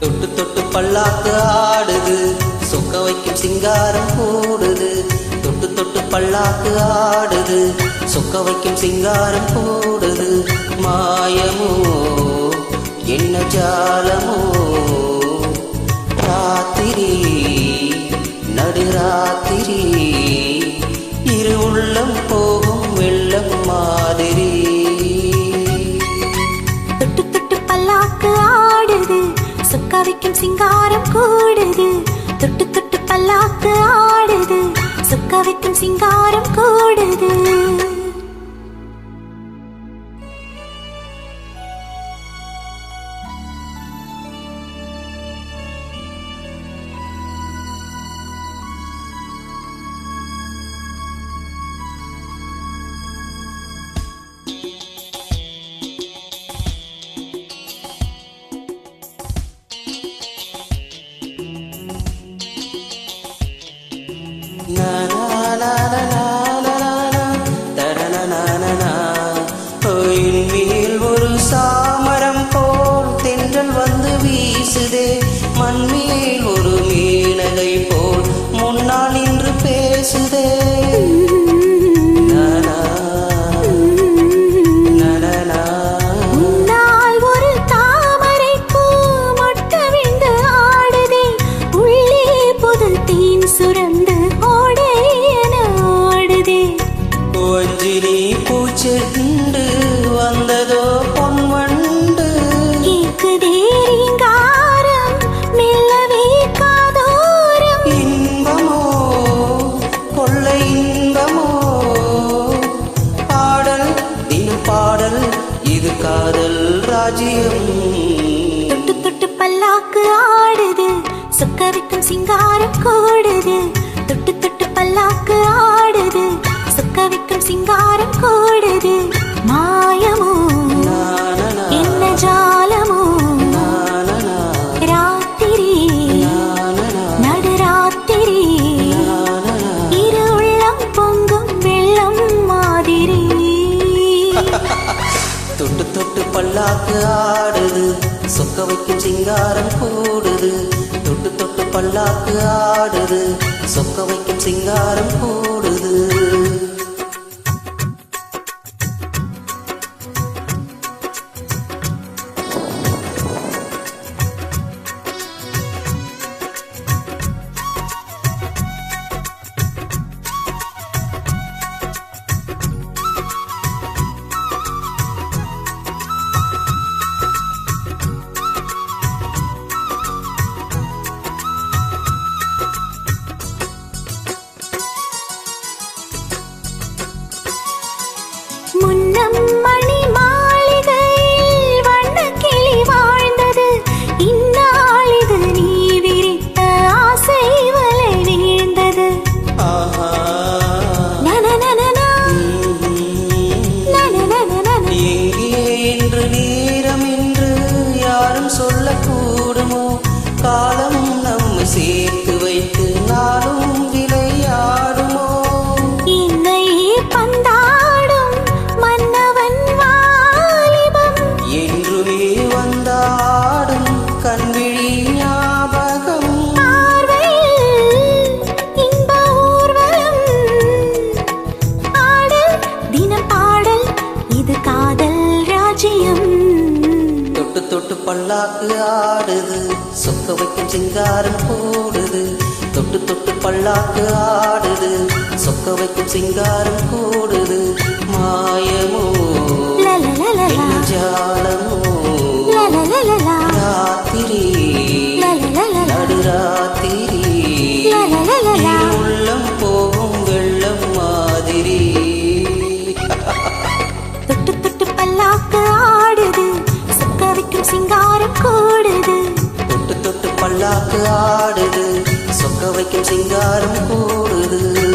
தொட்டு தொட்டு பல்லாக்கு ஆடுது. சொக்க வைக்கும் சிங்காரம் கூடுது தொட்டு தொட்டு பல்லாக்கு ஆடுது. சொக்க வைக்கும் சிங்காரம் கூடுது மாயமோ என்ன ஜால தேன் சுரந்து ஓடே என ஓடுதே. வஞ்சினி பூச்செண்டு ராஜ்யம். தொட்டு தொட்டு பல்லாக்கு ஆடுது. சொக்கவிக்கும் சிங்காரம் கூடுது. தொட்டு தொட்டு பல்லாக்கு ஆடுது. சொக்கவிக்கும் சிங்காரம் கூடுது. பல்லாக்கு ஆடுது. சொக்க வைக்கும் சிங்காரம் கூடுது. தொட்டு தொட்டு பல்லாக்கு ஆடுது. சொக்க வைக்கும் சிங்காரம் கூடுது. என்று நேரம் தொட்டு பல்லாக்கு ஆடுது. சொக்க வைக்கும் சிங்காரம் கூடுது. தொட்டு தொட்டு பல்லாக்கு ஆடுது. சொக்க வைக்கும் சிங்காரம் கூடுது. மாயமோ ஜாலமோ. பாட்டு ஆடுது. சொக்க வைக்கும் சிங்காரம் கூடுது.